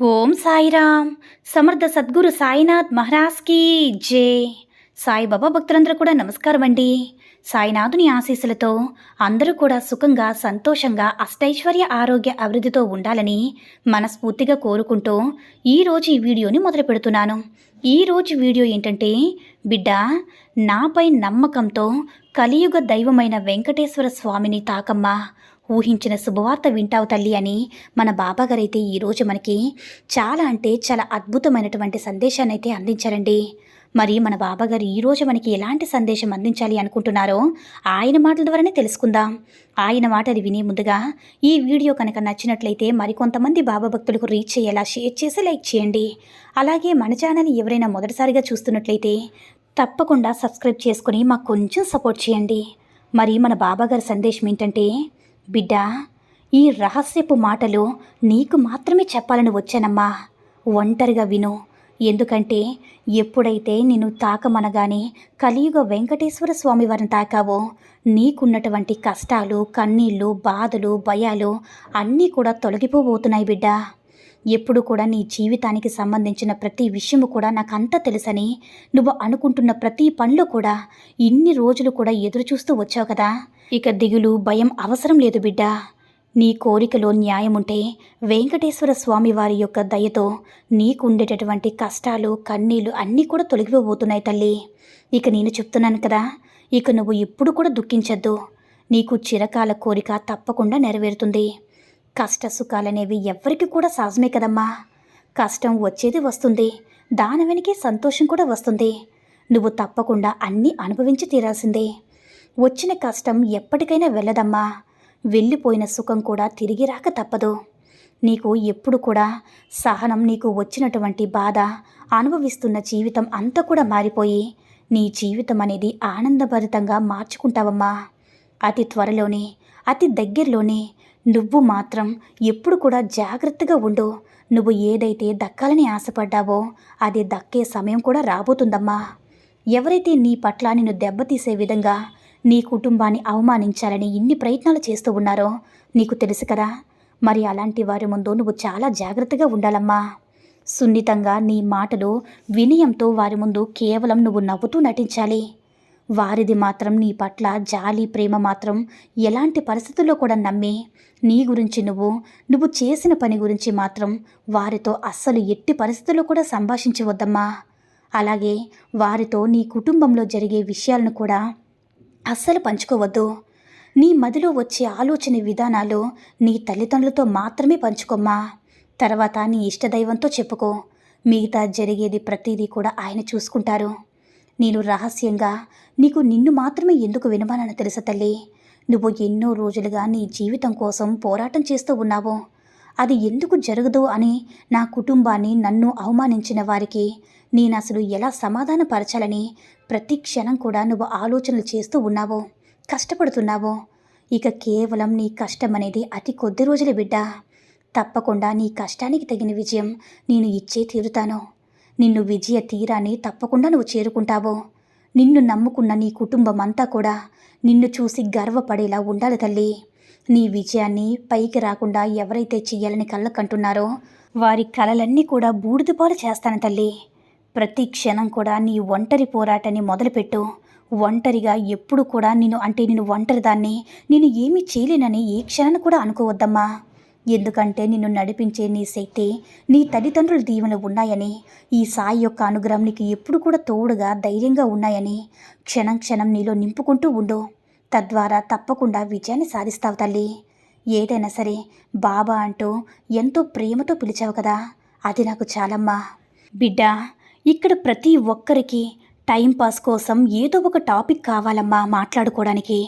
ఓం సాయిరామ్. సమర్థ సద్గురు సాయినాథ్ మహారాజ్కి జే. సాయిబాబా భక్తులందరూ కూడా నమస్కారం అండి. సాయినాథుని ఆశీస్సులతో అందరూ కూడా సుఖంగా సంతోషంగా అష్టైశ్వర్య ఆరోగ్య అభివృద్ధితో ఉండాలని మనస్ఫూర్తిగా కోరుకుంటూ ఈరోజు ఈ వీడియోని మొదలు పెడుతున్నాను. ఈరోజు వీడియో ఏంటంటే బిడ్డ నాపై నమ్మకంతో కలియుగ దైవమైన వెంకటేశ్వర స్వామిని తాకమ్మా. ఊహించిన శుభవార్త వింటావు తల్లి అని మన బాబాగారైతే ఈరోజు మనకి చాలా అంటే చాలా అద్భుతమైనటువంటి సందేశాన్ని అయితే అందించారండి. మరి మన బాబాగారు ఈరోజు మనకి ఎలాంటి సందేశం అందించాలి అనుకుంటున్నారో ఆయన మాటల ద్వారానే తెలుసుకుందాం. ఆయన మాటలు వినే ముందుగా ఈ వీడియో కనుక నచ్చినట్లయితే మరికొంతమంది బాబా భక్తులకు రీచ్ అయ్యేలా షేర్ చేసి లైక్ చేయండి. అలాగే మన ఛానల్ ఎవరైనా మొదటిసారిగా చూస్తున్నట్లయితే తప్పకుండా సబ్స్క్రైబ్ చేసుకుని మాకు కొంచెం సపోర్ట్ చేయండి. మరి మన బాబాగారి సందేశం ఏంటంటే బిడ్డా ఈ రహస్యపు మాటలు నీకు మాత్రమే చెప్పాలని వచ్చానమ్మా. ఒంటరిగా విను. ఎందుకంటే ఎప్పుడైతే నిన్ను తాకమనగానే కలియుగ వెంకటేశ్వర స్వామి వారిని తాకావో నీకున్నటువంటి కష్టాలు కన్నీళ్ళు బాధలు భయాలు అన్నీ కూడా తొలగిపోబోతున్నాయి బిడ్డా. ఎప్పుడు కూడా నీ జీవితానికి సంబంధించిన ప్రతి విషయము కూడా నాకు అంతా తెలుసని నువ్వు అనుకుంటున్న ప్రతి పనిలో కూడా ఇన్ని రోజులు కూడా ఎదురు చూస్తూ వచ్చావు కదా. ఇక దిగులు భయం అవసరం లేదు బిడ్డ. నీ కోరికలో న్యాయం ఉంటే వెంకటేశ్వర స్వామి వారి యొక్క దయతో నీకుండేటటువంటి కష్టాలు కన్నీళ్ళు అన్నీ కూడా తొలగిపోబోతున్నాయి తల్లి. ఇక నేను చెప్తున్నాను కదా ఇక నువ్వు ఎప్పుడు కూడా దుఃఖించద్దు. నీకు చిరకాల కోరిక తప్పకుండా నెరవేరుతుంది. కష్ట సుఖాలనేవి ఎవ్వరికి కూడా సహజమే కదమ్మా. కష్టం వచ్చేది వస్తుంది. దాని వెనకే సంతోషం కూడా వస్తుంది. నువ్వు తప్పకుండా అన్నీ అనుభవించి తీరాల్సిందే. వచ్చిన కష్టం ఎప్పటికైనా వెళ్ళదమ్మా. వెళ్ళిపోయిన సుఖం కూడా తిరిగి రాక తప్పదు. నీకు ఎప్పుడు కూడా సహనం నీకు వచ్చినటువంటి బాధ అనుభవిస్తున్న జీవితం అంతా కూడా మారిపోయి నీ జీవితం అనేది ఆనందభరితంగా మార్చుకుంటావమ్మా. అతి త్వరలోనే అతి దగ్గరలోనే నువ్వు మాత్రం ఎప్పుడు కూడా జాగ్రత్తగా ఉండు. నువ్వు ఏదైతే దక్కాలని ఆశపడ్డావో అది దక్కే సమయం కూడా రాబోతుందమ్మా. ఎవరైతే నీ పట్ల నిన్ను దెబ్బతీసే విధంగా నీ కుటుంబాన్ని అవమానించాలని ఇన్ని ప్రయత్నాలు చేస్తూ ఉన్నారో నీకు తెలుసు కదా. మరి అలాంటి వారి ముందు నువ్వు చాలా జాగ్రత్తగా ఉండాలమ్మా. సున్నితంగా నీ మాటలు వినయంతో వారి ముందు కేవలం నువ్వు నవ్వుతూ నటించాలి. వారిది మాత్రం నీ పట్ల జాలి ప్రేమ మాత్రం ఎలాంటి పరిస్థితుల్లో కూడా నమ్మి నీ గురించి నువ్వు నువ్వు చేసిన పని గురించి మాత్రం వారితో అస్సలు ఎట్టి పరిస్థితుల్లో కూడా సంభాషించవద్దమ్మా. అలాగే వారితో నీ కుటుంబంలో జరిగే విషయాలను కూడా అస్సలు పంచుకోవద్దు. నీ మదిలో వచ్చే ఆలోచన విధానాలు నీ తల్లిదండ్రులతో మాత్రమే పంచుకోమ్మా. తర్వాత నీ ఇష్టదైవంతో చెప్పుకో. మిగతా జరిగేది ప్రతిదీ కూడా ఆయన చూసుకుంటారు. నేను రహస్యంగా నీకు నిన్ను మాత్రమే ఎందుకు వినమానని తెలుసా తల్లి? నువ్వు ఎన్నో రోజులుగా నీ జీవితం కోసం పోరాటం చేస్తూ ఉన్నావు. అది ఎందుకు జరగదు అని నా కుటుంబాన్ని నన్ను అవమానించిన వారికి నేను అసలు ఎలా సమాధానపరచాలని ప్రతి క్షణం కూడా నువ్వు ఆలోచనలు చేస్తూ ఉన్నావు కష్టపడుతున్నావు. ఇక కేవలం నీ కష్టం అనేది అతి కొద్ది రోజుల బిడ్డ. తప్పకుండా నీ కష్టానికి తగిన విజయం నేను ఇచ్చే తీరుతాను. నిన్ను విజయ తీరాన్ని తప్పకుండా నువ్వు చేరుకుంటావు. నిన్ను నమ్ముకున్న నీ కుటుంబం అంతా కూడా నిన్ను చూసి గర్వపడేలా ఉండాలి తల్లి. నీ విజయాన్ని పైకి రాకుండా ఎవరైతే చెయ్యాలని కళ్ళకంటున్నారో వారి కలలన్నీ కూడా బూడిదపాలు చేస్తాను తల్లి. ప్రతి క్షణం కూడా నీ ఒంటరి పోరాటాన్ని మొదలుపెట్టు. ఒంటరిగా ఎప్పుడు కూడా నేను అంటే నేను ఒంటరిదాన్ని నేను ఏమీ చేయలేనని ఏ క్షణాన్ని కూడా అనుకోవద్దమ్మా. ఎందుకంటే నిన్ను నడిపించే నీ శక్తి నీ తల్లిదండ్రుల దీవెనలు ఉన్నాయని ఈ సాయి యొక్క అనుగ్రహం నీకు ఎప్పుడు కూడా తోడుగా ధైర్యంగా ఉన్నాయని క్షణం క్షణం నీలో నింపుకుంటూ ఉండు. తద్వారా తప్పకుండా విజయాన్ని సాధిస్తావు తల్లి. ఏదైనా సరే బాబా అంటూ ఎంతో ప్రేమతో పిలిచావు కదా అది నాకు చాలమ్మా. బిడ్డ ఇక్కడ ప్రతి ఒక్కరికి టైంపాస్ కోసం ఏదో ఒక టాపిక్ కావాలమ్మా మాట్లాడుకోవడానికి.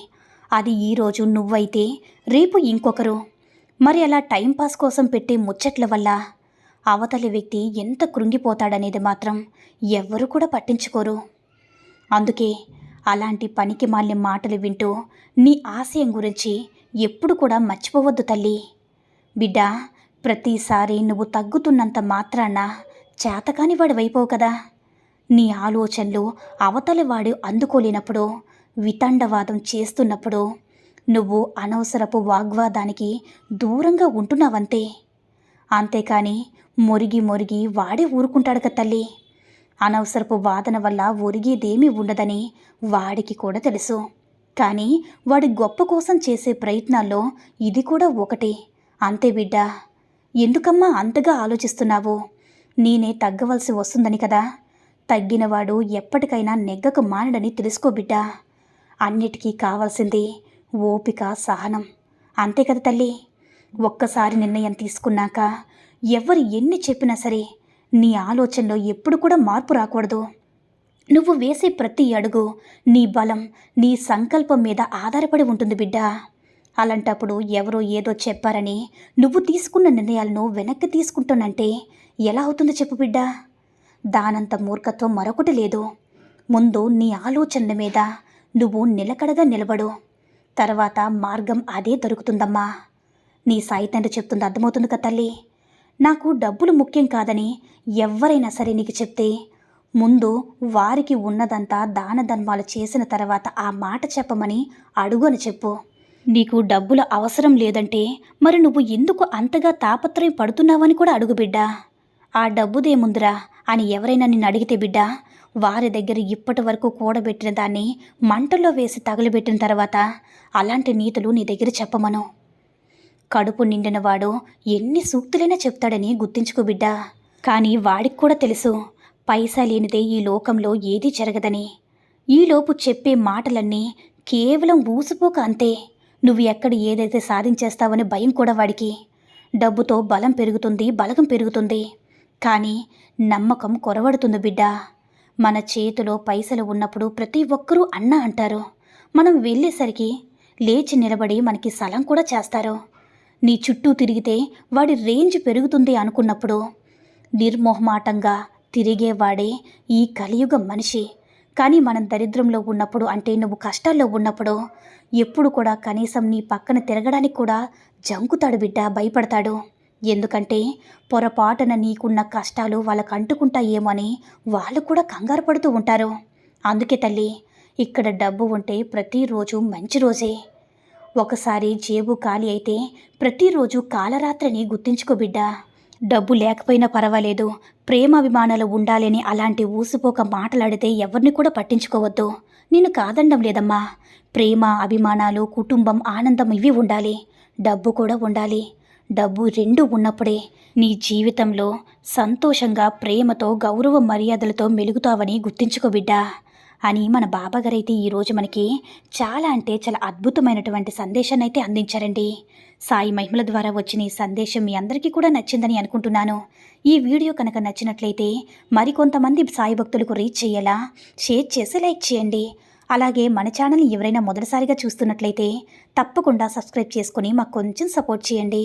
అది ఈరోజు నువ్వైతే రేపు ఇంకొకరు. మరి అలా టైంపాస్ కోసం పెట్టే ముచ్చట్ల వల్ల అవతలి వ్యక్తి ఎంత కృంగిపోతాడనేది మాత్రం ఎవ్వరూ కూడా పట్టించుకోరు. అందుకే అలాంటి పనికి మాలిన మాటలు వింటూ నీ ఆశయం గురించి ఎప్పుడు కూడా మర్చిపోవద్దు తల్లి. బిడ్డ ప్రతిసారి నువ్వు తగ్గుతున్నంత మాత్రాన చేతకాని వాడు వైపోవు కదా. నీ ఆలోచనలు అవతలి వాడు అందుకోలేనప్పుడు వితండవాదం చేస్తున్నప్పుడు నువ్వు అనవసరపు వాగ్వాదానికి దూరంగా ఉంటున్నావంతే. అంతేకాని మురిగి మురిగి వాడే ఊరుకుంటాడు కదా తల్లి. అనవసరపు వాదన వల్ల ఒరిగేదేమీ ఉండదని వాడికి కూడా తెలుసు. కానీ వాడి గొప్ప కోసం చేసే ప్రయత్నాల్లో ఇది కూడా ఒకటి. అంతే బిడ్డ ఎందుకమ్మా అంతగా ఆలోచిస్తున్నావు? నేనే తగ్గవలసి వస్తుందని కదా? తగ్గినవాడు ఎప్పటికైనా నెగ్గకు మానడని తెలుసుకో బిడ్డ. అన్నిటికీ కావాల్సింది ఓపిక సహనం. అంతే కదా తల్లి? ఒక్కసారి నిర్ణయం తీసుకున్నాక ఎవరు ఎన్ని చెప్పినా సరే నీ ఆలోచనలో ఎప్పుడు కూడా మార్పు రాకూడదు. నువ్వు వేసే ప్రతి అడుగు నీ బలం నీ సంకల్పం మీద ఆధారపడి ఉంటుంది బిడ్డ. అలాంటప్పుడు ఎవరో ఏదో చెప్పారని నువ్వు తీసుకున్న నిర్ణయాలను వెనక్కి తీసుకుంటానంటే ఎలా అవుతుందో చెప్పు బిడ్డ. దానంత మూర్ఖత్వం మరొకటి లేదు. ముందు నీ ఆలోచనల మీద నువ్వు నిలకడగా నిలబడు. తర్వాత మార్గం అదే దొరుకుతుందమ్మా. నీ సాయి తండ్రి చెప్తుంది అర్థమవుతుంది కదా తల్లి. నాకు డబ్బులు ముఖ్యం కాదని ఎవరైనా సరే నీకు చెప్తే ముందు వారికి ఉన్నదంతా దాన ధర్మాలు చేసిన తర్వాత ఆ మాట చెప్పమని అడుగు అని చెప్పు. నీకు డబ్బులు అవసరం లేదంటే మరి నువ్వు ఎందుకు అంతగా తాపత్రయం పడుతున్నావని కూడా అడుగు బిడ్డా. ఆ డబ్బుదేముందిరా అని ఎవరైనా నిన్ను అడిగితే బిడ్డా వారి దగ్గర ఇప్పటి వరకు కూడబెట్టిన దాన్ని మంటల్లో వేసి తగులబెట్టిన తర్వాత అలాంటి నీతులు నీ దగ్గర చెప్పమను. కడుపు నిండినవాడు ఎన్ని సూక్తులైనా చెప్తాడని గుర్తించుకో బిడ్డా. కానీ వాడికి కూడా తెలుసు పైసా లేనిదే ఈ లోకంలో ఏదీ జరగదని. ఈలోపు చెప్పే మాటలన్నీ కేవలం ఊసిపోక అంతే. నువ్వు ఎక్కడ ఏదైతే సాధించేస్తావని భయం కూడా వాడికి. డబ్బుతో బలం పెరుగుతుంది బలగం పెరుగుతుంది. కానీ నమ్మకం కొరవడుతుంది బిడ్డా. మన చేతిలో పైసలు ఉన్నప్పుడు ప్రతి ఒక్కరూ అన్న అంటారు. మనం వెళ్ళేసరికి లేచి నిలబడి మనకి సలం కూడా చేస్తారు. నీ చుట్టూ తిరిగితే వాడి రేంజ్ పెరుగుతుంది అనుకున్నప్పుడు నిర్మోహమాటంగా తిరిగేవాడే ఈ కలియుగ మనిషి. కానీ మనం దరిద్రంలో ఉన్నప్పుడు అంటే నువ్వు కష్టాల్లో ఉన్నప్పుడు ఎప్పుడు కూడా కనీసం నీ పక్కన తిరగడానికి కూడా జంకుతాడు బిడ్డ భయపడతాడు. ఎందుకంటే పొరపాటున నీకున్న కష్టాలు వాళ్ళకు అంటుకుంటాయేమో అని వాళ్ళు కూడా కంగారు పడుతూ ఉంటారు. అందుకే తల్లి ఇక్కడ డబ్బు ఉంటే ప్రతిరోజు మంచి రోజే. ఒకసారి జేబు ఖాళీ అయితే ప్రతిరోజు కాలరాత్రిని గుర్తించుకో బిడ్డ. డబ్బు లేకపోయినా పర్వాలేదు ప్రేమాభిమానాలు ఉండాలని అలాంటి ఊసిపోక మాటలాడితే ఎవరిని కూడా పట్టించుకోవద్దు. నేను కాదండం లేదమ్మా. ప్రేమ అభిమానాలు కుటుంబం ఆనందం ఇవి ఉండాలి. డబ్బు కూడా ఉండాలి. డబ్బు రెండు ఉన్నప్పుడే నీ జీవితంలో సంతోషంగా ప్రేమతో గౌరవ మర్యాదలతో మెలుగుతావని గుర్తించుకో బిడ్డా అని మన బాబాగారైతే ఈరోజు మనకి చాలా అంటే చాలా అద్భుతమైనటువంటి సందేశాన్ని అయితే అందించారండి. సాయి మహిమల ద్వారా వచ్చిన ఈ సందేశం మీ అందరికీ కూడా నచ్చిందని అనుకుంటున్నాను. ఈ వీడియో కనుక నచ్చినట్లయితే మరికొంతమంది సాయి భక్తులకు రీచ్ చేయేలా షేర్ చేసి లైక్ చేయండి. అలాగే మన ఛానల్ని ఎవరైనా మొదటిసారిగా చూస్తున్నట్లయితే తప్పకుండా సబ్స్క్రైబ్ చేసుకుని మాకు కొంచెం సపోర్ట్ చేయండి.